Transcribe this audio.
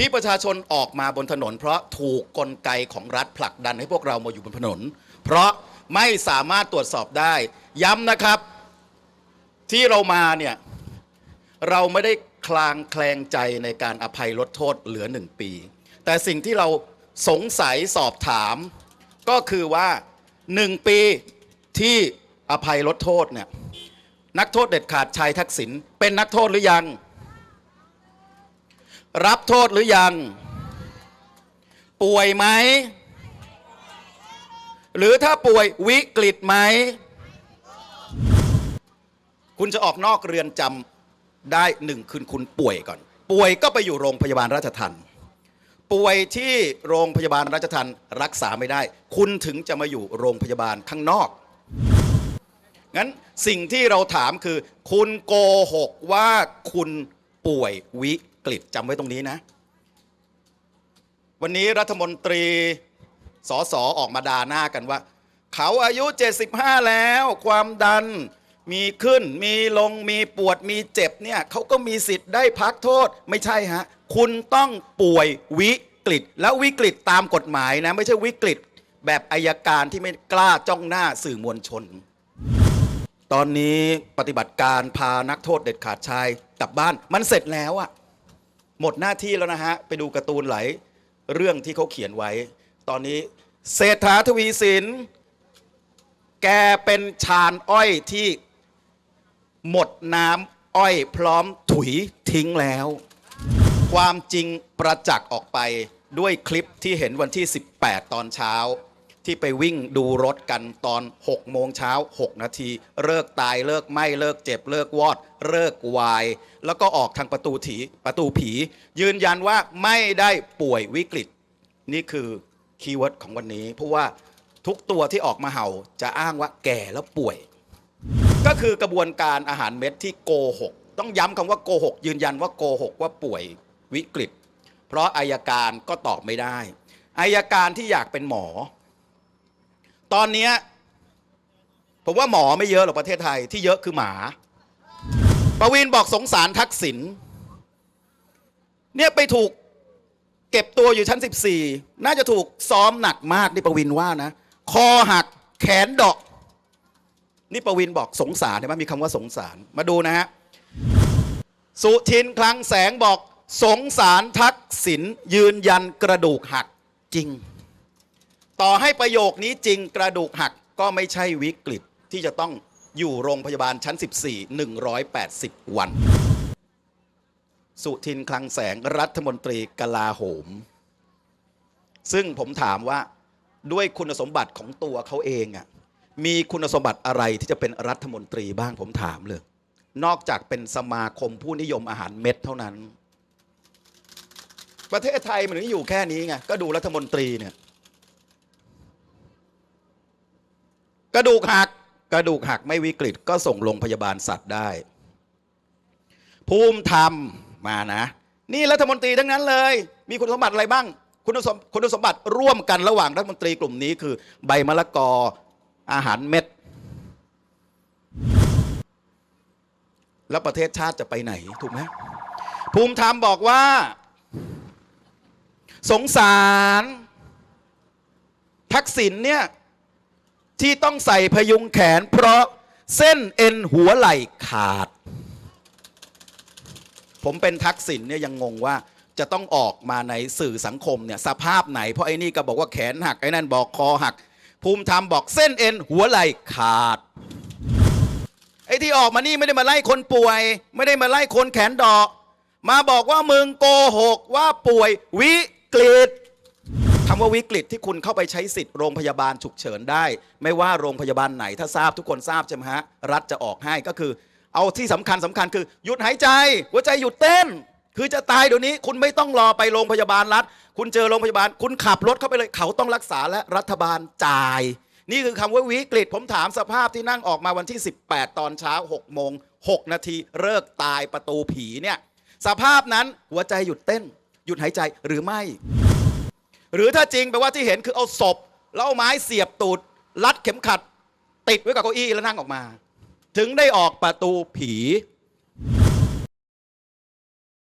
ที่ประชาชนออกมาบนถนน เพราะถูกกลไกของรัฐผลักดันให้พวกเรามาอยู่บนถนน เพราะไม่สามารถตรวจสอบได้ ย้ำนะครับ ที่เรามาเนี่ยเราไม่ได้คลางแคลงใจในการอภัยลดโทษเหลือหนึ่งปี แต่สิ่งที่เราสงสัยสอบถาม ก็คือว่าหนึ่งปีที่อภัยลดโทษเนี่ยนักโทษเด็ดขาดชายทักษิณเป็นนักโทษหรือยัง รับโทษหรือยัง ป่วยไหม หรือถ้าป่วยวิกฤตไหม คุณจะออกนอกเรือนจำได้หนึ่งคืนคุณป่วยก่อน ป่วยก็ไปอยู่โรงพยาบาลราชทันป่วยที่โรงพยาบาลราชทันรักษาไม่ได้ คุณถึงจะมาอยู่โรงพยาบาลข้างนอก งั้นสิ่งที่เราถามคือ คุณโกหกว่าคุณป่วยวิ กฤตจำไว้ตรงนี้นะ วันนี้รัฐมนตรีสอสออกมาด่าหน้ากันว่า เขาอายุ 75 แล้ว ความดันมีขึ้นมีลงมีปวดมีเจ็บเนี่ยเขาก็มีสิทธิ์ได้พักโทษไม่ใช่ฮะ คุณต้องป่วยวิกฤต แล้ววิกฤตตามกฎหมายนะ ไม่ใช่วิกฤตแบบอายการที่ไม่กล้าจ้องหน้าสื่อมวลชน ตอนนี้ปฏิบัติการพานักโทษเด็ดขาดชายกลับบ้านมันเสร็จแล้วอะ หมดหน้าที่แล้วนะฮะ ไปดูการ์ตูนหลายเรื่องที่เขาเขียนไว้ ตอนนี้เศรษฐาทวีสิน แกเป็นชานอ้อยที่หมดน้ำอ้อยพร้อมถุยทิ้งแล้ว ความจริงประจักษ์ออกไปด้วยคลิปที่เห็นวันที่ 18 ตอนเช้า ที่ไปวิ่งดูรถกันตอน 6 โมงเช้า 6 นาที เลิกตายเลิกไหมเลิกเจ็บ เลิกวอด เลิกวาย แล้วก็ออกทางประตูถีประตูผี ยืนยันว่าไม่ได้ป่วยวิกฤต นี่คือคีย์เวิร์ดของวันนี้ เพราะว่าทุกตัวที่ออกมาเห่าจะอ้างว่าแก่แล้วป่วย ก็คือกระบวนการอาหารเม็ดที่โกหกต้องย้ำคำว่าโกหกยืนยันว่าโกหกว่าป่วยวิกฤต เพราะอายการก็ตอบไม่ได้อายการที่อยากเป็นหมอ ตอนเนี้ยผมว่าหมอไม่เยอะหรอกประเทศไทยที่เยอะคือหมา ประวินบอกสงสารทักษิณเนี่ยไปถูกเก็บตัวอยู่ชั้น 14 น่าจะถูกซ้อมหนักมากนี่ประวินว่านะ คอหักแขนดาะนี่ประวินบอกสงสารใช่ไหมมีคำว่าสงสารมาดูนะฮะ สุทินคลังแสงบอกสงสารทักษิณยืนยันกระดูกหักจริง ต่อให้ประโยคนี้จริงกระดูกหักก็ไม่ใช่วิกฤตที่จะต้องอยู่โรงพยาบาลชั้น 14 180 วัน สุทินคลังแสงรัฐมนตรีกลาโหม ซึ่งผมถามว่าด้วยคุณสมบัติของตัวเขาเองอะมีคุณสมบัติอะไรที่จะเป็นรัฐมนตรีบ้างผมถามเลย นอกจากเป็นสมาคมผู้นิยมอาหารเม็ดเท่านั้น ประเทศไทยมันถึงอยู่แค่นี้ไงก็ดูรัฐมนตรีเนี่ย กระดูกหักกระดูกหักไม่วิกฤตก็ส่งโรงพยาบาลสัตว์ได้ ภูมิธรรมมานะ นี่รัฐมนตรีทั้งนั้นเลย มีคุณสมบัติอะไรบ้าง คุณสมคุณสมบัติร่วมกันระหว่างรัฐมนตรีกลุ่มนี้คือ ใบมะละกออาหารเม็ด แล้วประเทศชาติจะไปไหน ถูกไหมภูมิธรรมบอกว่า สงสาร ทักษิณเนี่ย ที่ต้องใส่พยุงแขน เพราะเส้นเอ็นหัวไหล่ขาด ผมเป็นทักษิณเนี่ยยังงงว่าจะต้องออกมาในสื่อสังคมเนี่ยสภาพไหน เพราะไอ้นี่ก็บอกว่าแขนหักไอ้นั่นบอกคอหัก ภูมิธรรมบอกเส้นเอ็นหัวไหล่ขาด ไอ้ที่ออกมานี่ไม่ได้มาไล่คนป่วย ไม่ได้มาไล่คนแขนดอก มาบอกว่ามึงโกหกว่าป่วยวิกฤต คำว่าวิกฤตที่คุณเข้าไปใช้สิทธิ์โรงพยาบาลฉุกเฉินได้ ไม่ว่าโรงพยาบาลไหนถ้าทราบทุกคนทราบใช่ไหมฮะรัฐจะออกให้ก็คือ เอาที่สำคัญสำคัญคือหยุดหายใจ หัวใจหยุดเต้น คือจะตายเดี๋ยวนี้คุณไม่ต้องรอไปโรงพยาบาลรัฐ คุณเจอโรงพยาบาล คุณขับรถเข้าไปเลยเขาต้องรักษาและรัฐบาลจ่าย นี่คือคำว่าวิกฤต ผมถามสภาพที่นั่งออกมาวันที่ 18 ตอนเช้า6โมง6นาทีเลิกตายประตูผีเนี่ยสภาพนั้นหัวใจหยุดเต้น หยุดหายใจหรือไม่ หรือถ้าจริงแปลว่าที่เห็นคือเอาศพแล้วเอาไม้เสียบตูดรัดเข็มขัด ติดไว้กับเก้าอี้แล้วนั่งออกมา ถึงได้ออกประตูผี